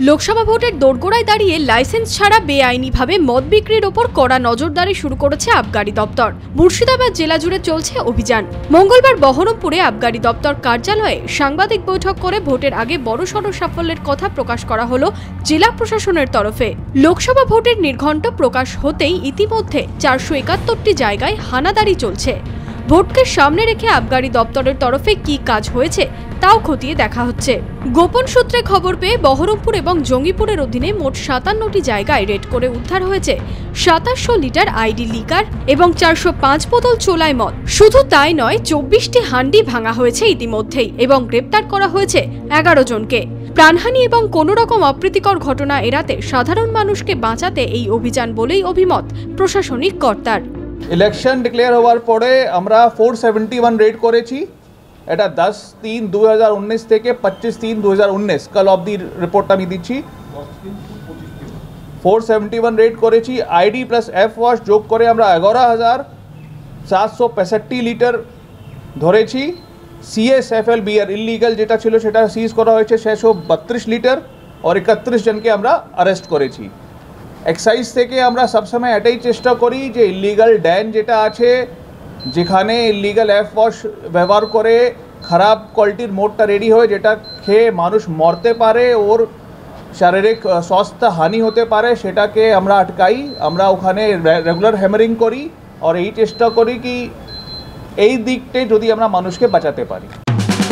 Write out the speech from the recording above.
লোকসভা ভোটের দোরগোড়ায় দাঁড়িয়ে লাইসেন্স ছাড়া বেআইনিভাবে মদ বিক্রির ওপর কড়া নজরদারি শুরু করেছে আবগারি দপ্তর। মুর্শিদাবাদ জেলা জুড়ে চলছে অভিযান। মঙ্গলবার বহরমপুরে আবগারি দপ্তর কার্যালয়ে সাংবাদিক বৈঠক করে ভোটের আগে বড়সড় সাফল্যের কথা প্রকাশ করা হলো জেলা প্রশাসনের তরফে। লোকসভা ভোটের নির্ঘণ্ট প্রকাশ হতেই ইতিমধ্যে চারশো একাত্তরটি জায়গায় হানাদারি চলছে। ভোটকে সামনে রেখে আবগারি দপ্তরের তরফে কি কাজ হয়েছে, তাও খতিয়ে দেখা হচ্ছে। গোপন সূত্রে খবর পেয়ে বহরমপুর এবং জঙ্গিপুরের অধীনে মোট সাতান্নটি জায়গায় রেড করে উদ্ধার হয়েছে সাতাশশো লিটার আইডি লিকার এবং চারশো পাঁচ বোতল চোলাই মদ। শুধু তাই নয়, চব্বিশটি হান্ডি ভাঙা হয়েছে ইতিমধ্যেই এবং গ্রেপ্তার করা হয়েছে এগারো জনকে। প্রাণহানি এবং কোনো রকম অপ্রীতিকর ঘটনা এড়াতে সাধারণ মানুষকে বাঁচাতে এই অভিযান বলেই অভিমত প্রশাসনিক কর্তার। ইলেকশন ডিক্লেয়ার হওয়ার পরে আমরা ফোর সেভেন্টি ওয়ান রেড করেছি এটা দশ তিন দু হাজার উনিশ থেকে পঁচিশ তিন দু হাজার উনিশ কাল অবধি রিপোর্ট আমি দিচ্ছি ফোর সেভেন্টি ওয়ান রেড করেছি আইডি প্লাস এফ ওয়াশ যোগ করে আমরা এগারো হাজার সাতশো পঁয়ষট্টি লিটার ধরেছি সিএসএফএল বিয়ার ইলিগাল যেটা ছিল সেটা সিজ করা হয়েছে ছশো বত্রিশ লিটার আর একত্রিশ জনকে আমরা অ্যারেস্ট করেছি এক্সাইজ থেকে আমরা সবসময় এটাই চেষ্টা করি যে ইলিগাল ড্যান যেটা আছে, যেখানে ইলিগাল অ্যাপ ওয়াশ ব্যবহার করে খারাপ কোয়ালিটির মোডটা রেডি হয় যেটা খেয়ে মানুষ মরতে পারে, ওর শারীরিক স্বাস্থ্য হানি হতে পারে, সেটাকে আমরা আটকাই। আমরা ওখানে রেগুলার হ্যামারিং করি। আর এই চেষ্টা করি কি, এই দিকটে যদি আমরা মানুষকে বাঁচাতে পারি।